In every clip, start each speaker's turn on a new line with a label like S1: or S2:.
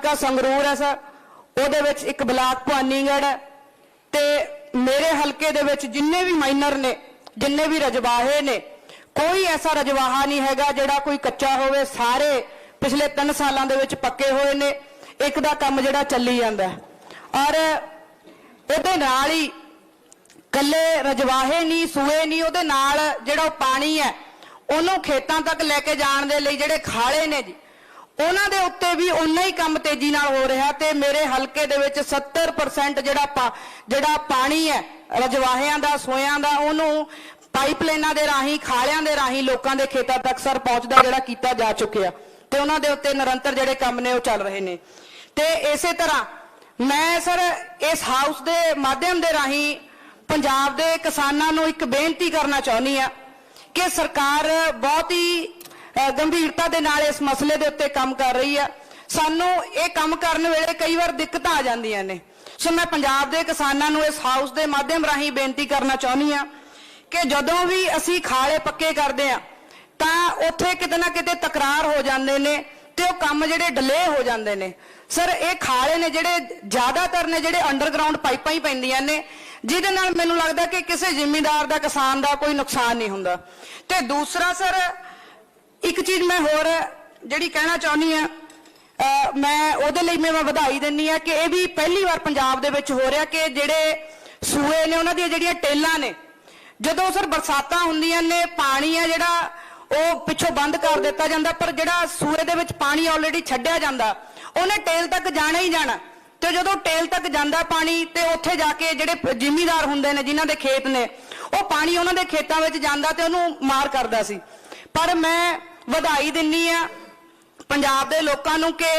S1: ਹਲਕਾ ਸੰਗਰੂਰ ਹੈ ਸਰ। ਉਹਦੇ ਵਿੱਚ ਇੱਕ ਬਲਾਕ ਭਵਾਨੀਗੜ੍ਹ ਹੈ। ਤੇ ਮੇਰੇ ਹਲਕੇ ਦੇ ਵਿੱਚ ਜਿੰਨੇ ਵੀ ਮਾਈਨਰ ਨੇ, ਜਿੰਨੇ ਵੀ ਰਜਵਾਹੇ ਨੇ, ਕੋਈ ਐਸਾ ਰਜਵਾਹਾ ਨਹੀਂ ਹੈਗਾ ਜਿਹੜਾ ਕੋਈ ਕੱਚਾ ਹੋਵੇ। ਸਾਰੇ ਪਿਛਲੇ 3 ਸਾਲਾਂ ਦੇ ਵਿੱਚ ਪੱਕੇ ਹੋਏ ਨੇ। ਇੱਕ ਦਾ ਕੰਮ ਜਿਹੜਾ ਚੱਲੀ ਜਾਂਦਾ ਔਰ ਉਹਦੇ ਨਾਲ ਹੀ ਕੱਲੇ ਰਜਵਾਹੇ ਨਹੀਂ, ਸੂਏ ਨਹੀਂ, ਉਹਦੇ ਨਾਲ ਜਿਹੜਾ ਉਹ ਪਾਣੀ ਹੈ, ਉਹਨੂੰ ਖੇਤਾਂ ਤੱਕ ਲੈ ਕੇ ਜਾਣ ਦੇ ਲਈ ਜਿਹੜੇ ਖਾਲੇ ਨੇ ਜੀ ਉਹਨਾਂ ਦੇ ਉੱਤੇ ਵੀ ਉਨਾ ਹੀ ਕੰਮ ਤੇਜ਼ੀ ਨਾਲ ਹੋ ਰਿਹਾ ਤੇ ਮੇਰੇ ਹਲਕੇ ਦੇ ਵਿੱਚ 70% ਜਿਹੜਾ ਪਾ- ਜਿਹੜਾ ਪਾਣੀ ਹੈ, ਰਜਵਾਹਿਆਂ ਦਾ, ਸੋਇਆਂ ਦਾ, ਉਹਨੂੰ ਪਾਈਪਲਾਈਨਾਂ ਦੇ ਰਾਹੀਂ, ਖਾਲਿਆਂ ਦੇ ਰਾਹੀਂ ਲੋਕਾਂ ਦੇ ਖੇਤਾਂ ਤੱਕ ਸਰ ਪਹੁੰਚਦਾ ਜਿਹੜਾ ਕੀਤਾ ਜਾ ਚੁੱਕਿਆ। ਤੇ ਉਹਨਾਂ ਦੇ ਉੱਤੇ ਨਿਰੰਤਰ ਜਿਹੜੇ ਕੰਮ ਨੇ ਉਹ ਚੱਲ ਰਹੇ ਨੇ। ਤੇ ਇਸੇ ਤਰ੍ਹਾਂ ਮੈਂ ਸਰ ਇਸ ਹਾਊਸ ਦੇ ਮਾਧਿਅਮ ਦੇ ਰਾਹੀਂ ਪੰਜਾਬ ਦੇ ਕਿਸਾਨਾਂ ਨੂੰ ਇੱਕ ਬੇਨਤੀ ਕਰਨਾ ਚਾਹੁੰਦੀ ਆ ਕਿ ਸਰਕਾਰ ਬਹੁਤ ਹੀ ਗੰਭੀਰਤਾ ਦੇ ਨਾਲ ਇਸ ਮਸਲੇ ਦੇ ਉੱਤੇ ਕੰਮ ਕਰ ਰਹੀ ਆ। ਸਾਨੂੰ ਇਹ ਕੰਮ ਕਰਨ ਵੇਲੇ ਕਈ ਵਾਰ ਦਿੱਕਤਾਂ ਆ ਜਾਂਦੀਆਂ ਨੇ। ਸੋ ਮੈਂ ਪੰਜਾਬ ਦੇ ਕਿਸਾਨਾਂ ਨੂੰ ਇਸ ਹਾਊਸ ਦੇ ਮਾਧਿਅਮ ਰਾਹੀਂ ਬੇਨਤੀ ਕਰਨਾ ਚਾਹੁੰਦੀ ਆ ਕਿ ਜਦੋਂ ਵੀ ਅਸੀਂ ਖਾਲੇ ਪੱਕੇ ਕਰਦੇ ਆ, ਤਾਂ ਉੱਥੇ ਕਿਤੇ ਨਾ ਕਿਤੇ ਤਕਰਾਰ ਹੋ ਜਾਂਦੇ ਨੇ ਤੇ ਉਹ ਕੰਮ ਜਿਹੜੇ ਡਿਲੇ ਹੋ ਜਾਂਦੇ ਨੇ। ਸਰ, ਇਹ ਖਾਲੇ ਨੇ ਜਿਹੜੇ ਜ਼ਿਆਦਾਤਰ ਨੇ ਜਿਹੜੇ ਅੰਡਰਗਰਾਉਂਡ ਪਾਈਪਾਂ ਹੀ ਪੈਂਦੀਆਂ ਨੇ, ਜਿਹਦੇ ਨਾਲ ਮੈਨੂੰ ਲੱਗਦਾ ਕਿ ਕਿਸੇ ਜ਼ਿਮੀਂਦਾਰ ਦਾ, ਕਿਸਾਨ ਦਾ ਕੋਈ ਨੁਕਸਾਨ ਨਹੀਂ ਹੁੰਦਾ। ਤੇ ਦੂਸਰਾ, ਸਰ ਇੱਕ ਚੀਜ਼ ਮੈਂ ਹੋਰ ਜਿਹੜੀ ਕਹਿਣਾ ਚਾਹੁੰਦੀ ਆ ਮੈਂ ਉਹਦੇ ਲਈ ਮੈਂ ਵਧਾਈ ਦਿੰਨੀ ਆ ਕਿ ਇਹ ਵੀ ਪਹਿਲੀ ਵਾਰ ਪੰਜਾਬ ਦੇ ਵਿੱਚ ਹੋ ਰਿਹਾ ਕਿ ਜਿਹੜੇ ਸੂਏ ਨੇ ਉਹਨਾਂ ਦੀਆਂ ਜਿਹੜੀਆਂ ਟੇਲਾਂ ਨੇ, ਜਦੋਂ ਸਰ ਬਰਸਾਤਾਂ ਹੁੰਦੀਆਂ ਨੇ, ਪਾਣੀ ਆ ਜਿਹੜਾ ਉਹ ਪਿੱਛੋਂ ਬੰਦ ਕਰ ਦਿੱਤਾ ਜਾਂਦਾ, ਪਰ ਜਿਹੜਾ ਸੂਏ ਦੇ ਵਿੱਚ ਪਾਣੀ ਆਲਰੇਡੀ ਛੱਡਿਆ ਜਾਂਦਾ, ਉਹਨੇ ਟੇਲ ਤੱਕ ਜਾਣਾ ਹੀ ਜਾਣਾ। ਤੇ ਜਦੋਂ ਟੇਲ ਤੱਕ ਜਾਂਦਾ ਪਾਣੀ, ਤੇ ਉੱਥੇ ਜਾ ਕੇ ਜਿਹੜੇ ਜ਼ਿਮੀਦਾਰ ਹੁੰਦੇ ਨੇ, ਜਿਨ੍ਹਾਂ ਦੇ ਖੇਤ ਨੇ, ਉਹ ਪਾਣੀ ਉਹਨਾਂ ਦੇ ਖੇਤਾਂ ਵਿੱਚ ਜਾਂਦਾ ਤੇ ਉਹਨੂੰ ਮਾਰ ਕਰਦਾ ਸੀ। ਪਰ ਮੈਂ ਵਧਾਈ ਦਿੰਨੀ ਆ। ਪੰਜਾਬ ਦੇ ਲੋਕਾਂ ਨੂੰ ਕਿ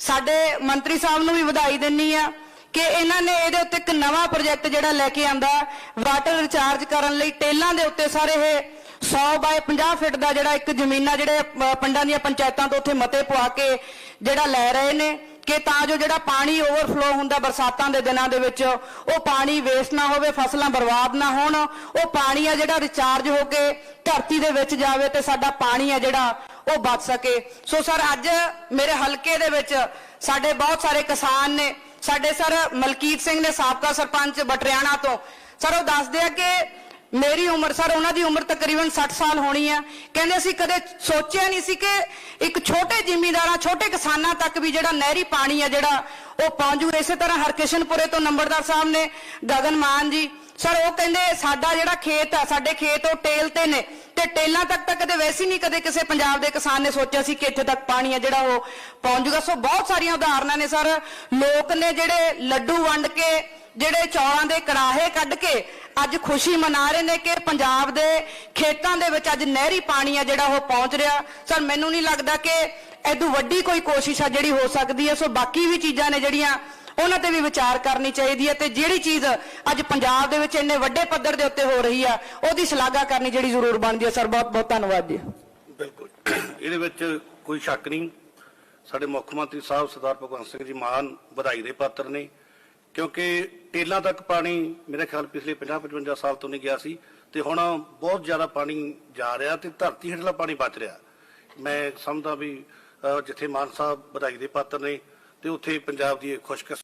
S1: ਸਾਡੇ ਮੰਤਰੀ ਸਾਹਿਬ ਨੂੰ ਵੀ ਵਧਾਈ ਦਿੰਨੀ ਆ ਕਿ ਇਹਨਾਂ ਨੇ ਇਹਦੇ ਉੱਤੇ ਇੱਕ ਨਵਾਂ ਪ੍ਰੋਜੈਕਟ ਜਿਹੜਾ ਲੈ ਕੇ ਆਂਦਾ ਵਾਟਰ ਰਿਚਾਰਜ ਕਰਨ ਲਈ ਟੇਲਾਂ ਦੇ ਉੱਤੇ ਸਾਰੇ ਇਹ 100 ਬਾਏ 50 ਫਿਟ ਦਾ ਜਿਹੜਾ ਇੱਕ ਜ਼ਮੀਨਾਂ ਜਿਹੜੇ ਪਿੰਡਾਂ ਦੀਆਂ ਪੰਚਾਇਤਾਂ ਤੋਂ ਉੱਥੇ ਮਤੇ ਪਵਾ ਕੇ ਜਿਹੜਾ ਲੈ ਰਹੇ ਨੇ। ਕਿ ਤਾਂ ਜੋ ਜਿਹੜਾ ਪਾਣੀ ਓਵਰਫਲੋ ਹੁੰਦਾ ਬਰਸਾਤਾਂ ਦੇ ਦਿਨਾਂ ਦੇ ਵਿੱਚ, ਉਹ ਪਾਣੀ ਵੇਸਟ ਨਾ ਹੋਵੇ, ਫਸਲਾਂ ਬਰਬਾਦ ਨਾ ਹੋਣ, ਉਹ ਪਾਣੀ ਆ ਜਿਹੜਾ ਰਿਚਾਰਜ ਹੋ ਕੇ ਧਰਤੀ ਦੇ ਵਿੱਚ ਜਾਵੇ ਤੇ ਸਾਡਾ ਪਾਣੀ ਆ ਜਿਹੜਾ, ਉਹ ਬਚ ਸਕੇ। ਸੋ ਸਰ, ਅੱਜ ਮੇਰੇ ਹਲਕੇ ਦੇ ਵਿੱਚ ਸਾਡੇ ਬਹੁਤ ਸਾਰੇ ਕਿਸਾਨ ਨੇ, ਸਾਡੇ ਸਰ ਮਲਕੀਤ ਸਿੰਘ ਨੇ ਸਾਬਕਾ ਸਰਪੰਚ ਬਟਰਿਆਣਾ ਤੋਂ। ਸਰ, ਉਹ ਦੱਸਦੇ ਆ ਕਿ ਮੇਰੀ ਉਮਰ, ਸਰ, ਉਹਨਾਂ ਦੀ ਉਮਰ ਤਕਰੀਬਨ 60 ਸਾਲ ਹੋਣੀ ਆ। ਕਹਿੰਦੇ ਅਸੀਂ ਕਦੇ ਸੋਚਿਆ ਨਹੀਂ ਸੀ ਕਿ ਇੱਕ ਛੋਟੇ ਜ਼ਿਮੀਂਦਾਰਾਂ, ਛੋਟੇ ਕਿਸਾਨਾਂ ਤੱਕ ਵੀ ਜਿਹੜਾ ਨਹਿਰੀ ਪਾਣੀ ਆ ਜਿਹੜਾ ਉਹ ਪਹੁੰਚੂ ਇਸੇ ਤਰ੍ਹਾਂ ਹਰਕਿਸ਼ਨਪੁਰੇ ਤੋਂ ਨੰਬਰਦਾਰ ਸਾਹਿਬ ਨੇ, ਗਗਨ ਮਾਨ ਜੀ, ਸਰ, ਉਹ ਕਹਿੰਦੇ ਸਾਡਾ ਜਿਹੜਾ ਖੇਤ ਆ, ਸਾਡੇ ਖੇਤ ਉਹ ਟੇਲ ਤੇ ਨੇ ਤੇ ਟੇਲਾਂ ਤੱਕ ਤਾਂ ਕਦੇ ਵੈਸੇ ਨਹੀਂ ਕਦੇ ਕਿਸੇ ਪੰਜਾਬ ਦੇ ਕਿਸਾਨ ਨੇ ਸੋਚਿਆ ਸੀ ਕਿ ਇੱਥੇ ਤੱਕ ਪਾਣੀ ਆ ਜਿਹੜਾ ਉਹ ਪਹੁੰਚੂਗਾ ਸੋ ਬਹੁਤ ਸਾਰੀਆਂ ਉਦਾਹਰਨਾਂ ਨੇ, ਸਰ। ਲੋਕ ਨੇ ਜਿਹੜੇ ਲੱਡੂ ਵੰਡ ਕੇ, ਜਿਹੜੇ ਚੌਲਾਂ ਦੇ ਕੜਾਹੇ ਕੱਢ ਕੇ ਅੱਜ ਖੁਸ਼ੀ ਮਨਾ ਰਹੇ ਨੇ ਕਿ ਪੰਜਾਬ ਦੇ ਖੇਤਾਂ ਦੇ ਵਿੱਚ ਅੱਜ ਨਹਿਰੀ ਪਾਣੀ ਆ ਜਿਹੜਾ ਉਹ ਪਹੁੰਚ ਰਿਹਾ। ਸਰ, ਮੈਨੂੰ ਨਹੀਂ ਲੱਗਦਾ ਕਿ ਐਦੂ ਵੱਡੀ ਕੋਈ ਕੋਸ਼ਿਸ਼ ਆ ਜਿਹੜੀ ਹੋ ਸਕਦੀ ਹੈ ਸੋ ਬਾਕੀ ਵੀ ਚੀਜ਼ਾਂ ਨੇ ਜਿਹੜੀਆਂ, ਉਹਨਾਂ ਤੇ ਵੀ ਵਿਚਾਰ ਕਰਨੀ ਚਾਹੀਦੀ ਹੈ ਤੇ ਜਿਹੜੀ ਚੀਜ਼ ਅੱਜ ਪੰਜਾਬ ਦੇ ਵਿੱਚ ਇੰਨੇ ਵੱਡੇ ਪੱਧਰ ਦੇ ਉੱਤੇ ਹੋ ਰਹੀ ਆ, ਉਹਦੀ ਸ਼ਲਾਘਾ ਕਰਨੀ ਜਿਹੜੀ ਜ਼ਰੂਰ ਬਣਦੀ ਹੈ ਸਰ, ਬਹੁਤ ਬਹੁਤ ਧੰਨਵਾਦ ਜੀ।
S2: ਬਿਲਕੁਲ। ਇਹਦੇ ਵਿੱਚ ਕੋਈ ਸ਼ੱਕ ਨਹੀਂ। ਸਾਡੇ ਮੁੱਖ ਮੰਤਰੀ ਸਾਹਿਬ ਸਰਦਾਰ ਭਗਵੰਤ ਸਿੰਘ ਜੀ ਮਾਨ ਵਧਾਈ ਦੇ ਪਾਤਰ ਨੇ। ਕਿਉਂਕਿ ਟੇਲਾਂ ਤੱਕ ਪਾਣੀ ਮੇਰੇ ਖਿਆਲ ਪਿਛਲੇ 50-55 ਸਾਲ ਤੋਂ ਨਹੀਂ ਗਿਆ ਸੀ ਤੇ ਹੁਣ ਬਹੁਤ ਜ਼ਿਆਦਾ ਪਾਣੀ ਜਾ ਰਿਹਾ ਤੇ ਧਰਤੀ ਹੇਠਲਾ ਪਾਣੀ ਬਚ ਰਿਹਾ। ਮੈਂ ਸਮਝਦਾ ਵੀ ਜਿੱਥੇ ਮਾਨ ਸਾਹਿਬ ਵਧਾਈ ਦੇ ਪਾਤਰ ਨੇ ਤੇ ਉੱਥੇ ਪੰਜਾਬ ਦੀ ਇਹ ਖੁਸ਼ਕਿਸ